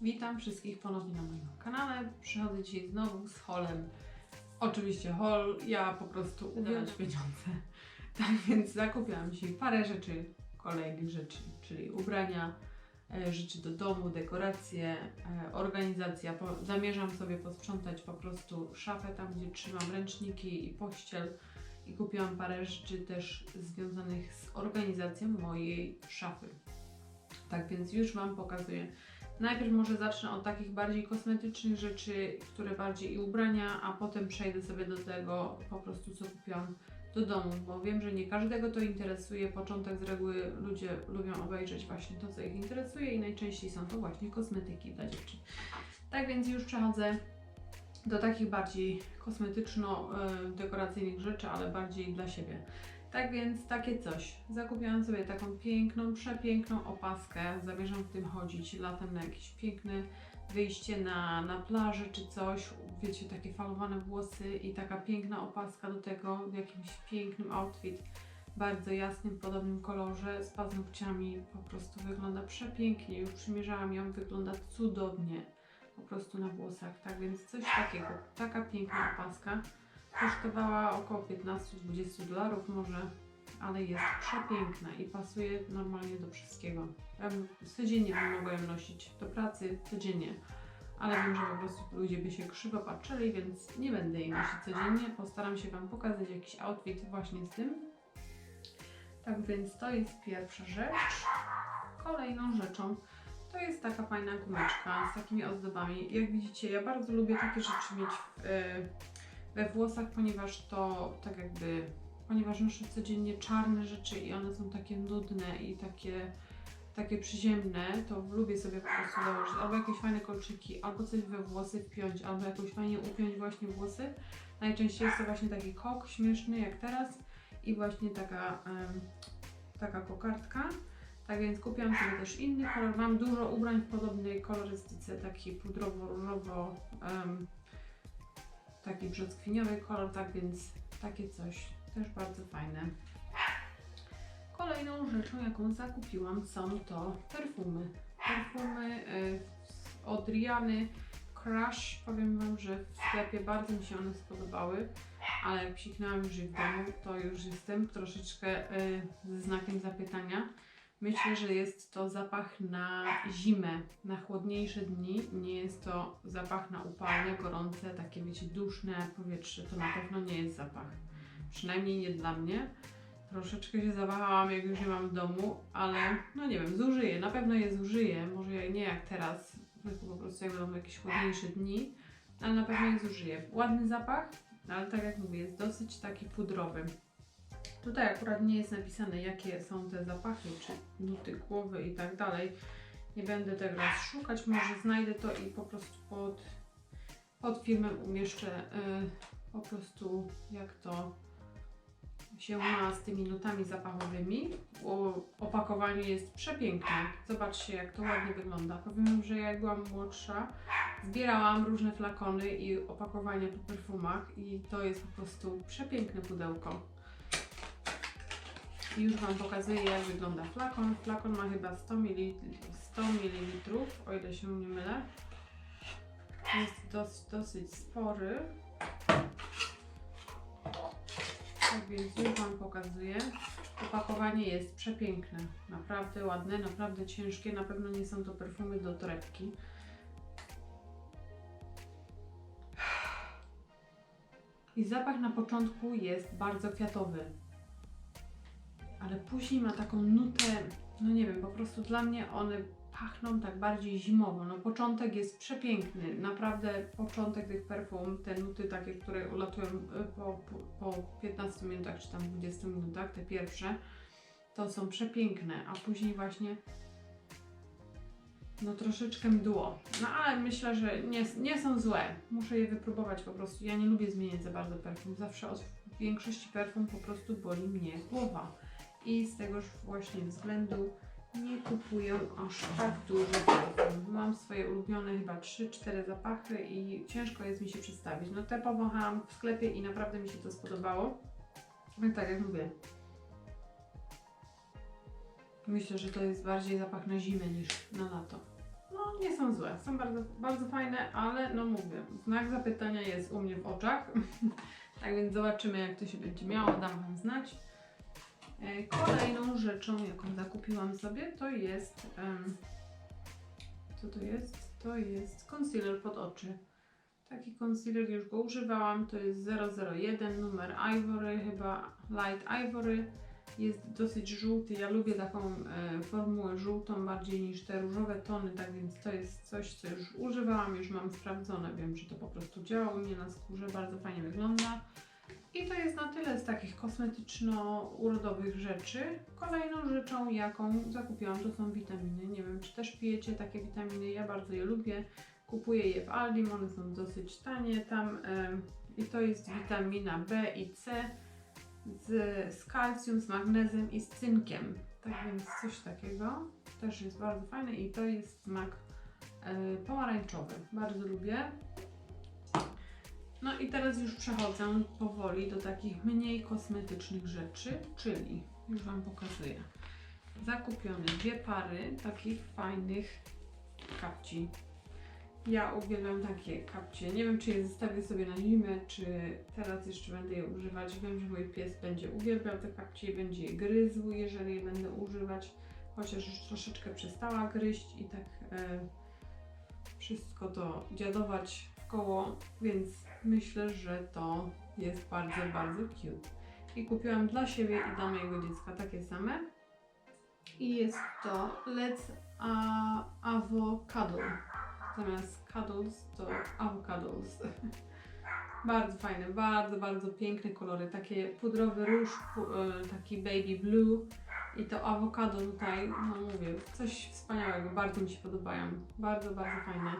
Witam wszystkich ponownie na moim kanale. Przychodzę dzisiaj znowu z holem. Oczywiście hol, ja po prostu uwielbiam pieniądze. Tak więc zakupiłam dzisiaj parę rzeczy, kolejnych rzeczy, czyli ubrania, e, rzeczy do domu, dekoracje, e, organizacja. Zamierzam sobie posprzątać po prostu szafę tam, gdzie trzymam ręczniki i pościel. I kupiłam parę rzeczy też związanych z organizacją mojej szafy. Tak więc już Wam pokazuję. Najpierw może zacznę od takich bardziej kosmetycznych rzeczy, które bardziej i ubrania, a potem przejdę sobie do tego po prostu co kupiłam do domu, bo wiem, że nie każdego to interesuje. Początek z reguły ludzie lubią obejrzeć właśnie to, co ich interesuje i najczęściej są to właśnie kosmetyki dla dziewczyn. Tak więc już przechodzę do takich bardziej kosmetyczno-dekoracyjnych rzeczy, ale bardziej dla siebie. Tak więc takie coś. Zakupiłam sobie taką piękną, przepiękną opaskę. Zamierzam w tym chodzić latem na jakieś piękne wyjście na, na plażę czy coś. Wiecie, takie falowane włosy i taka piękna opaska do tego w jakimś pięknym outfit. Bardzo jasnym, podobnym kolorze, z paznokciami. Po prostu wygląda przepięknie. Już przymierzałam ją, wygląda cudownie. Po prostu na włosach. Tak więc coś takiego. Taka piękna opaska. Kosztowała około 15-20 dolarów może, ale jest przepiękna i pasuje normalnie do wszystkiego. Ja codziennie bym mogła ją nosić do pracy, codziennie. Ale wiem, że po prostu ludzie by się krzywo patrzyli, więc nie będę jej nosić codziennie. Postaram się Wam pokazać jakiś outfit właśnie z tym. Tak więc to jest pierwsza rzecz. Kolejną rzeczą to jest taka fajna gumeczka z takimi ozdobami. Jak widzicie, ja bardzo lubię takie rzeczy mieć w, y, we włosach, ponieważ to tak jakby, ponieważ noszę codziennie czarne rzeczy i one są takie nudne i takie, takie przyziemne, to lubię sobie po prostu założyć albo jakieś fajne kolczyki, albo coś we włosy wpiąć, albo jakoś fajnie upiąć właśnie włosy. Najczęściej jest to właśnie taki kok śmieszny jak teraz i właśnie taka, em, taka kokardka. Tak więc kupiłam sobie też inny kolor. Mam dużo ubrań w podobnej kolorystyce, taki pudrowo-różowo, em, taki brzoskwiniowy kolor, tak więc takie coś też bardzo fajne. Kolejną rzeczą, jaką zakupiłam, są to perfumy. Perfumy y, od Riany Crush. Powiem Wam, że w sklepie bardzo mi się one spodobały, ale jak psiknęłam już w domu, to już jestem troszeczkę y, ze znakiem zapytania. Myślę, że jest to zapach na zimę, na chłodniejsze dni. Nie jest to zapach na upalne, gorące, takie wiecie, duszne powietrze. To na pewno nie jest zapach. Przynajmniej nie dla mnie. Troszeczkę się zawahałam, jak już je mam w domu, ale no nie wiem, zużyję. Na pewno je zużyję. Może nie jak teraz, tylko po prostu jak będą jakieś chłodniejsze dni, ale na pewno je zużyję. Ładny zapach, ale tak jak mówię, jest dosyć taki pudrowy. Tutaj akurat nie jest napisane, jakie są te zapachy, czy nuty głowy i tak dalej. Nie będę tego szukać, może znajdę to i po prostu pod, pod filmem umieszczę y, po prostu jak to się ma z tymi nutami zapachowymi. O, opakowanie jest przepiękne. Zobaczcie, jak to ładnie wygląda. Powiem że jak byłam młodsza, zbierałam różne flakony i opakowania po perfumach i to jest po prostu przepiękne pudełko. I już Wam pokazuję, jak wygląda flakon. Flakon ma chyba 100 ml, 100 ml o ile się nie mylę. Jest dosyć, dosyć spory. Tak więc już Wam pokazuję. Opakowanie jest przepiękne. Naprawdę ładne, naprawdę ciężkie. Na pewno nie są to perfumy do torebki. I zapach na początku jest bardzo kwiatowy ale później ma taką nutę, no nie wiem, po prostu dla mnie one pachną tak bardziej zimowo. No początek jest przepiękny, naprawdę początek tych perfum, te nuty takie, które ulatują y, po, po, po 15 minutach czy tam 20 minutach, te pierwsze, to są przepiękne, a później właśnie no troszeczkę mdło. No ale myślę, że nie, nie są złe. Muszę je wypróbować po prostu. Ja nie lubię zmieniać za bardzo perfum. Zawsze od większości perfum po prostu boli mnie głowa i z tegoż właśnie względu nie kupuję aż tak dużo perfum. Mam swoje ulubione chyba 3-4 zapachy i ciężko jest mi się przedstawić. No te powąchałam w sklepie i naprawdę mi się to spodobało. No tak jak mówię. Myślę, że to jest bardziej zapach na zimę niż na lato. no nie są złe, są bardzo, bardzo fajne, ale no mówię, znak zapytania jest u mnie w oczach, tak więc zobaczymy jak to się będzie miało, dam Wam znać. E, Kolejną rzeczą, jaką zakupiłam sobie, to jest, co to jest? To jest concealer pod oczy. Taki concealer już go używałam, to jest 001, numer Ivory, chyba Light Ivory. Jest dosyć żółty, ja lubię taką e, formułę żółtą bardziej niż te różowe tony, tak więc to jest coś, co już używałam, już mam sprawdzone, wiem, że to po prostu działa u mnie na skórze, bardzo fajnie wygląda. I to jest na tyle z takich kosmetyczno-urodowych rzeczy. Kolejną rzeczą, jaką zakupiłam, to są witaminy. Nie wiem, czy też pijecie takie witaminy, ja bardzo je lubię. Kupuję je w Aldim, one są dosyć tanie tam. I to jest witamina B i C z, z kalcjum, z magnezem i z cynkiem. Tak więc coś takiego też jest bardzo fajne i to jest smak e, pomarańczowy. Bardzo lubię. No i teraz już przechodzę powoli do takich mniej kosmetycznych rzeczy, czyli już Wam pokazuję. Zakupione dwie pary takich fajnych kapci. Ja uwielbiam takie kapcie. Nie wiem, czy je zostawię sobie na zimę, czy teraz jeszcze będę je używać. Wiem, że mój pies będzie uwielbiał te kapcie i będzie je gryzł, jeżeli je będę używać. Chociaż już troszeczkę przestała gryźć i tak e, wszystko to dziadować w koło, więc myślę, że to jest bardzo, bardzo cute. I kupiłam dla siebie i dla mojego dziecka takie same. I jest to Let's a, Avocado. Zamiast cuddles to avocados. bardzo fajne, bardzo, bardzo piękne kolory. Takie pudrowy róż, e, taki baby blue i to awokado tutaj, no mówię, coś wspaniałego. Bardzo mi się podobają. Bardzo, bardzo fajne.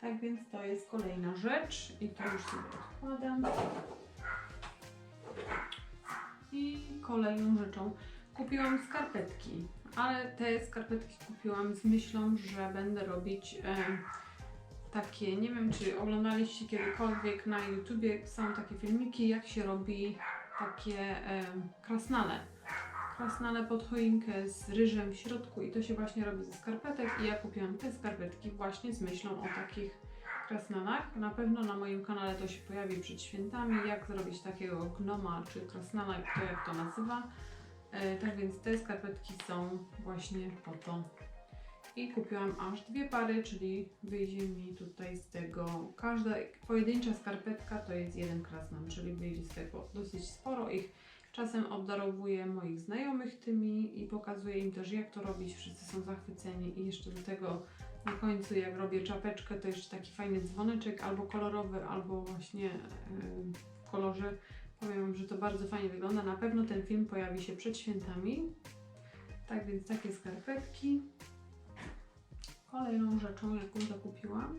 Tak więc to jest kolejna rzecz i to już sobie odkładam. I kolejną rzeczą kupiłam skarpetki, ale te skarpetki kupiłam z myślą, że będę robić e, takie, nie wiem czy oglądaliście kiedykolwiek na YouTubie, są takie filmiki jak się robi takie e, krasnale. Krasnale pod choinkę z ryżem w środku i to się właśnie robi ze skarpetek i ja kupiłam te skarpetki właśnie z myślą o takich krasnalach. Na pewno na moim kanale to się pojawi przed świętami, jak zrobić takiego gnoma czy krasnala, kto jak to nazywa. E, tak więc te skarpetki są właśnie po to. I kupiłam aż dwie pary, czyli wyjdzie mi tutaj z tego, każda pojedyncza skarpetka to jest jeden krasnal, czyli wyjdzie z tego dosyć sporo ich. Czasem obdarowuję moich znajomych tymi i pokazuję im też jak to robić, wszyscy są zachwyceni i jeszcze do tego na końcu jak robię czapeczkę to jeszcze taki fajny dzwoneczek albo kolorowy, albo właśnie w kolorze. Powiem Wam, że to bardzo fajnie wygląda. Na pewno ten film pojawi się przed świętami. Tak więc takie skarpetki. Kolejną rzeczą, jaką zakupiłam,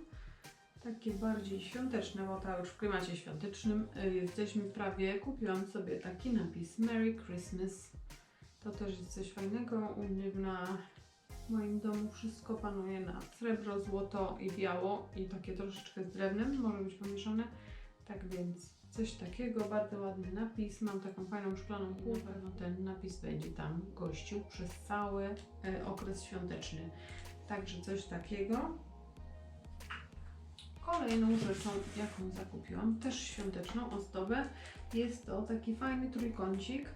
takie bardziej świąteczne, bo to już w klimacie świątecznym y, jesteśmy prawie. Kupiłam sobie taki napis Merry Christmas. To też jest coś fajnego. U mnie na moim domu wszystko panuje na srebro, złoto i biało i takie troszeczkę z drewnem, może być pomieszane. Tak więc coś takiego, bardzo ładny napis. Mam taką fajną szklaną głowę, no ten napis będzie tam gościł przez cały e, okres świąteczny. Także coś takiego. Kolejną rzeczą, jaką zakupiłam, też świąteczną ozdobę, jest to taki fajny trójkącik.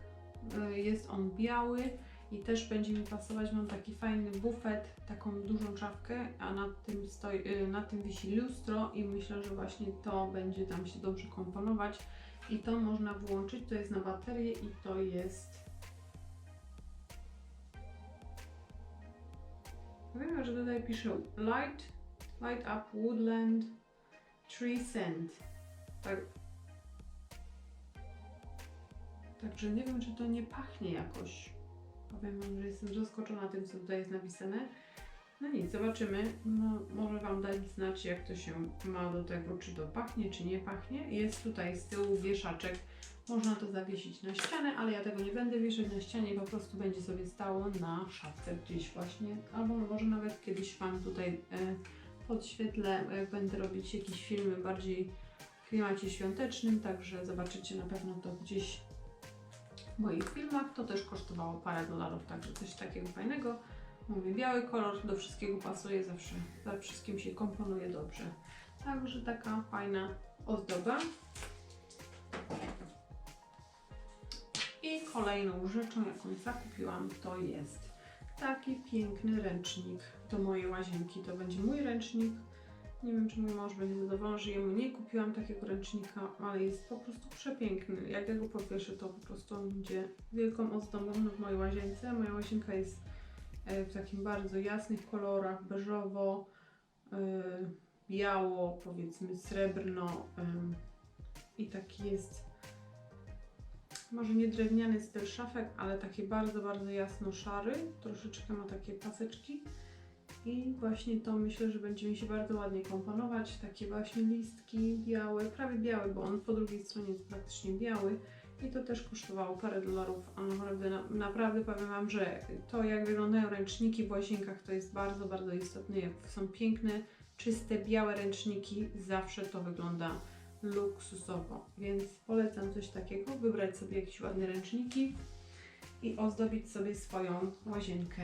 Y, Jest on biały i też będzie mi pasować. Mam taki fajny bufet, taką dużą czapkę, a nad tym, stoi, y, nad tym wisi lustro i myślę, że właśnie to będzie tam się dobrze komponować. I to można włączyć, to jest na baterię i to jest Wiem, że tutaj pisze light, light up woodland tree scent. Tak. Także nie wiem, czy to nie pachnie jakoś. Powiem Wam, że jestem zaskoczona tym, co tutaj jest napisane. No nic, zobaczymy. No, może Wam dać znać, jak to się ma do tego, czy to pachnie, czy nie pachnie. Jest tutaj z tyłu wieszaczek. Można to zawiesić na ścianę, ale ja tego nie będę wieszać na ścianie, po prostu będzie sobie stało na szafce gdzieś właśnie. Albo może nawet kiedyś Wam tutaj e, podświetlę, jak będę robić jakieś filmy bardziej w klimacie świątecznym, także zobaczycie na pewno to gdzieś w moich filmach. To też kosztowało parę dolarów, także coś takiego fajnego. Mówię, biały kolor do wszystkiego pasuje zawsze. Za wszystkim się komponuje dobrze. Także taka fajna ozdoba. I kolejną rzeczą, jaką zakupiłam, to jest taki piękny ręcznik do mojej łazienki. To będzie mój ręcznik. Nie wiem, czy mój mąż będzie zadowolony, że jemu nie kupiłam takiego ręcznika, ale jest po prostu przepiękny. Jak ja go powieszę, to po prostu on będzie wielką ozdobą w mojej łazience. Moja łazienka jest e, w takim bardzo jasnych kolorach, beżowo, e, biało, powiedzmy srebrno i taki jest może nie drewniany styl szafek, ale taki bardzo, bardzo jasno szary. Troszeczkę ma takie paseczki. I właśnie to myślę, że będzie mi się bardzo ładnie komponować. Takie właśnie listki białe, prawie białe, bo on po drugiej stronie jest praktycznie biały. I to też kosztowało parę dolarów, a naprawdę, na, naprawdę powiem Wam, że to jak wyglądają ręczniki w łazienkach to jest bardzo, bardzo istotne. Jak są piękne, czyste, białe ręczniki, zawsze to wygląda luksusowo. Więc polecam coś takiego, wybrać sobie jakieś ładne ręczniki i ozdobić sobie swoją łazienkę.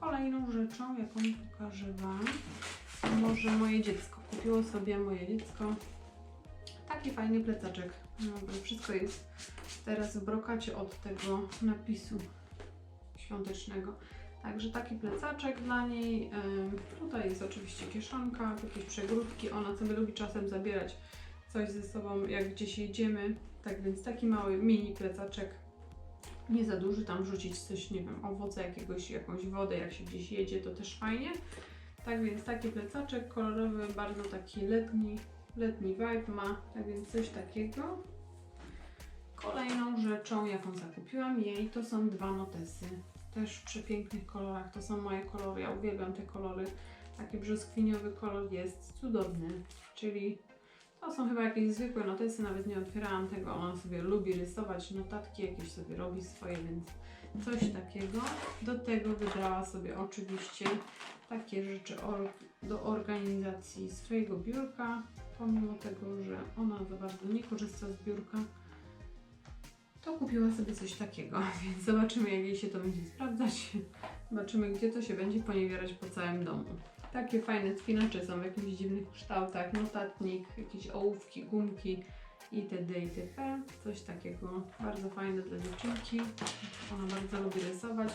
Kolejną rzeczą, jaką pokażę Wam, może moje dziecko. Kupiło sobie moje dziecko taki fajny plecaczek. No, wszystko jest teraz w brokacie od tego napisu świątecznego. Także taki plecaczek dla niej. Tutaj jest oczywiście kieszonka, jakieś przegródki. Ona sobie lubi czasem zabierać coś ze sobą, jak gdzieś jedziemy. Tak więc taki mały mini plecaczek. Nie za duży, tam wrzucić coś, nie wiem, owoce jakiegoś, jakąś wodę, jak się gdzieś jedzie, to też fajnie. Tak więc taki plecaczek kolorowy, bardzo taki letni, letni vibe ma, tak więc coś takiego. Kolejną rzeczą, jaką zakupiłam jej, to są dwa notesy. Też w przepięknych kolorach, to są moje kolory, ja uwielbiam te kolory. Taki brzoskwiniowy kolor jest cudowny, czyli to są chyba jakieś zwykłe notesy, nawet nie otwierałam tego. Ona sobie lubi rysować notatki, jakieś sobie robi swoje, więc coś takiego. Do tego wybrała sobie oczywiście takie rzeczy do organizacji swojego biurka, pomimo tego, że ona za bardzo nie korzysta z biurka. To kupiła sobie coś takiego, więc zobaczymy jak jej się to będzie sprawdzać. Zobaczymy gdzie to się będzie poniewierać po całym domu. Takie fajne spinacze są w jakichś dziwnych kształtach, notatnik, jakieś ołówki, gumki itd. itp. Coś takiego bardzo fajne dla dziewczynki. Ona bardzo lubi rysować.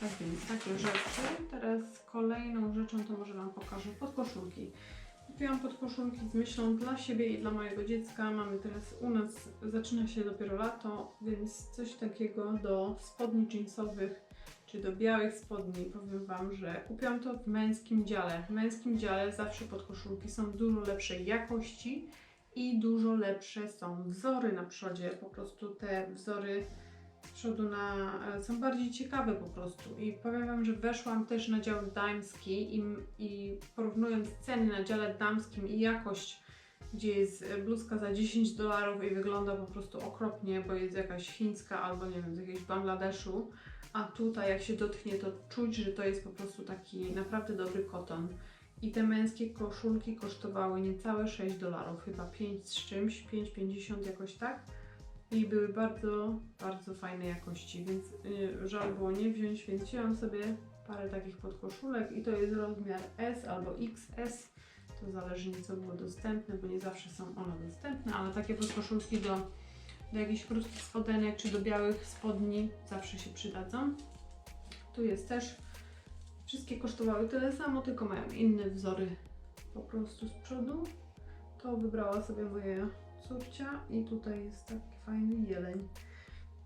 Tak więc takie rzeczy. Teraz kolejną rzeczą to może Wam pokażę podkoszulki. Kupiłam podkoszulki z myślą dla siebie i dla mojego dziecka. Mamy teraz u nas, zaczyna się dopiero lato, więc coś takiego do spodni jeansowych czy do białych spodni, powiem Wam, że kupiłam to w męskim dziale. W męskim dziale zawsze podkoszulki są dużo lepszej jakości i dużo lepsze są wzory na przodzie. Po prostu te wzory z przodu na, e, są bardziej ciekawe po prostu. I powiem Wam, że weszłam też na dział damski i, i porównując ceny na dziale damskim i jakość, gdzie jest e, bluzka za 10 dolarów i wygląda po prostu okropnie, bo jest jakaś chińska albo nie wiem, z jakiegoś Bangladeszu, a tutaj jak się dotknie, to czuć, że to jest po prostu taki naprawdę dobry koton. I te męskie koszulki kosztowały niecałe 6 dolarów, chyba 5 z czymś, 5,50 jakoś tak. I były bardzo, bardzo fajnej jakości, więc yy, żal było nie wziąć, więc wzięłam sobie parę takich podkoszulek i to jest rozmiar S albo XS. To zależy co było dostępne, bo nie zawsze są one dostępne, ale takie podkoszulki do do jakichś krótkich spodenek czy do białych spodni zawsze się przydadzą. Tu jest też, wszystkie kosztowały tyle samo, tylko mają inne wzory po prostu z przodu. To wybrała sobie moja córcia i tutaj jest taki fajny jeleń.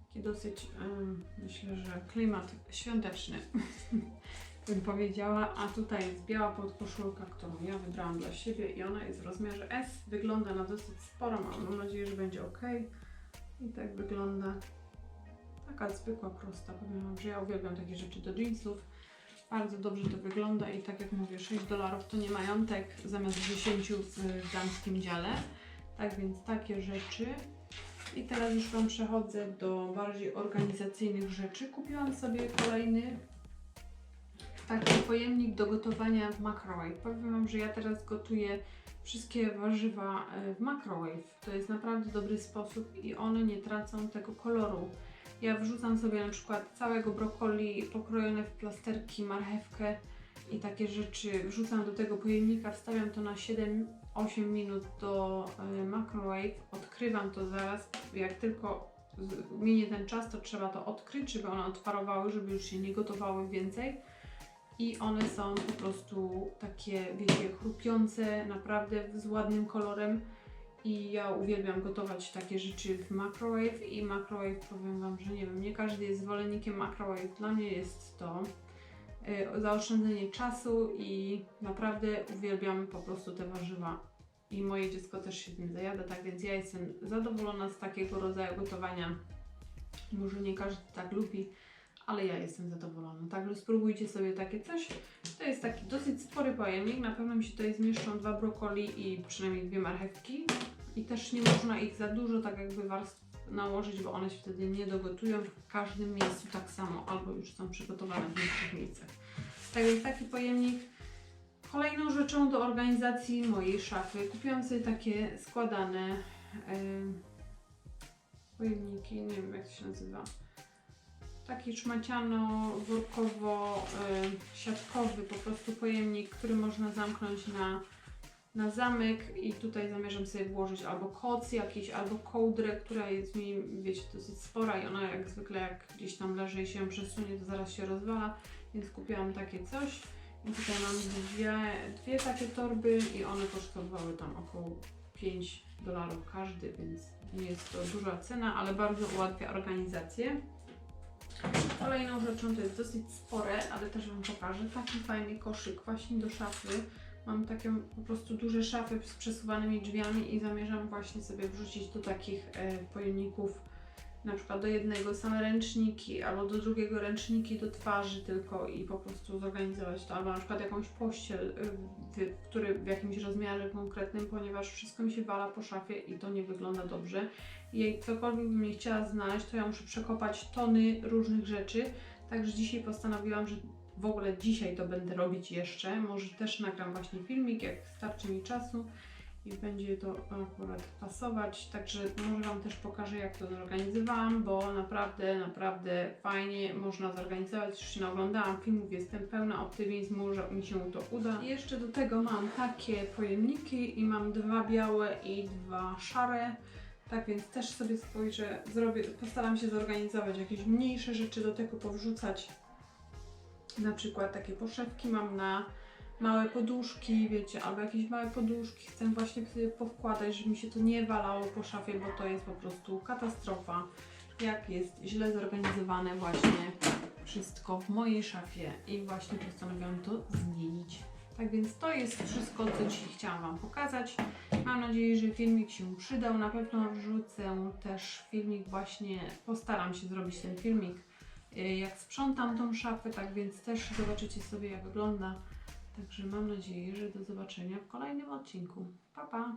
Taki dosyć, ym, myślę, że klimat świąteczny bym powiedziała, a tutaj jest biała podkoszulka, którą ja wybrałam dla siebie i ona jest w rozmiarze S. Wygląda na dosyć sporą, ale mam nadzieję, że będzie ok. I tak wygląda. Taka zwykła, prosta. Powiem Wam, że ja uwielbiam takie rzeczy do jeansów. Bardzo dobrze to wygląda i tak jak mówię, 6 dolarów to nie majątek zamiast 10 w damskim dziale. Tak więc takie rzeczy. I teraz już Wam przechodzę do bardziej organizacyjnych rzeczy. Kupiłam sobie kolejny taki pojemnik do gotowania w microwave. Powiem Wam, że ja teraz gotuję wszystkie warzywa e, w microwave. To jest naprawdę dobry sposób i one nie tracą tego koloru. Ja wrzucam sobie na przykład całego brokoli pokrojone w plasterki, marchewkę i takie rzeczy. Wrzucam do tego pojemnika, wstawiam to na 7-8 minut do y, microwave, odkrywam to zaraz. Jak tylko minie ten czas, to trzeba to odkryć, żeby one odparowały, żeby już się nie gotowały więcej. I one są po prostu takie, wiecie, chrupiące, naprawdę z ładnym kolorem. I ja uwielbiam gotować takie rzeczy w microwave i microwave powiem Wam, że nie wiem, nie każdy jest zwolennikiem microwave. Dla mnie jest to y, zaoszczędzenie czasu i naprawdę uwielbiam po prostu te warzywa. I moje dziecko też się tym zajada, tak więc ja jestem zadowolona z takiego rodzaju gotowania. Może nie każdy tak lubi, ale ja jestem zadowolona. Także spróbujcie sobie takie coś. To jest taki dosyć spory pojemnik. Na pewno mi się tutaj zmieszczą dwa brokoli i przynajmniej dwie marchewki. I też nie można ich za dużo tak jakby warstw nałożyć, bo one się wtedy nie dogotują w każdym miejscu tak samo, albo już są przygotowane w większych miejscach. Tak więc taki pojemnik. Kolejną rzeczą do organizacji mojej szafy kupiłam sobie takie składane em, pojemniki, nie wiem jak to się nazywa. Taki szmaciano, workowo, em, siatkowy po prostu pojemnik, który można zamknąć na na zamek i tutaj zamierzam sobie włożyć albo koc jakiś, albo kołdrę, która jest mi, wiecie, dosyć spora i ona jak zwykle jak gdzieś tam leży i się przesunie, to zaraz się rozwala, więc kupiłam takie coś. I tutaj mam dwie, dwie takie torby i one kosztowały tam około 5 dolarów każdy, więc nie jest to duża cena, ale bardzo ułatwia organizację. Kolejną rzeczą to jest dosyć spore, ale też Wam pokażę. Taki fajny koszyk właśnie do szafy. Mam takie po prostu duże szafy z przesuwanymi drzwiami i zamierzam właśnie sobie wrzucić do takich e, pojemników na przykład do jednego same ręczniki, albo do drugiego ręczniki do twarzy tylko i po prostu zorganizować to, albo na przykład jakąś pościel, y, w, który w jakimś rozmiarze konkretnym, ponieważ wszystko mi się wala po szafie i to nie wygląda dobrze. Jak cokolwiek bym nie chciała znaleźć, to ja muszę przekopać tony różnych rzeczy, także dzisiaj postanowiłam, że w ogóle dzisiaj to będę robić jeszcze. Może też nagram właśnie filmik, jak starczy mi czasu i będzie to akurat pasować. Także może Wam też pokażę, jak to zorganizowałam, bo naprawdę, naprawdę fajnie można zorganizować. Już się naoglądałam filmów, jestem pełna optymizmu, że mi się to uda. I jeszcze do tego mam takie pojemniki i mam dwa białe i dwa szare. Tak więc też sobie spojrzę, zrobię, postaram się zorganizować jakieś mniejsze rzeczy do tego powrzucać. Na przykład takie poszewki mam na małe poduszki, wiecie, albo jakieś małe poduszki chcę właśnie sobie powkładać, żeby mi się to nie walało po szafie, bo to jest po prostu katastrofa, jak jest źle zorganizowane właśnie wszystko w mojej szafie i właśnie postanowiłam to zmienić. Tak więc to jest wszystko, co dzisiaj chciałam Wam pokazać. Mam nadzieję, że filmik się przydał. Na pewno wrzucę też filmik właśnie, postaram się zrobić ten filmik, y, jak sprzątam tą szafę, tak więc też zobaczycie sobie, jak wygląda. Także mam nadzieję, że do zobaczenia w kolejnym odcinku. Pa, pa!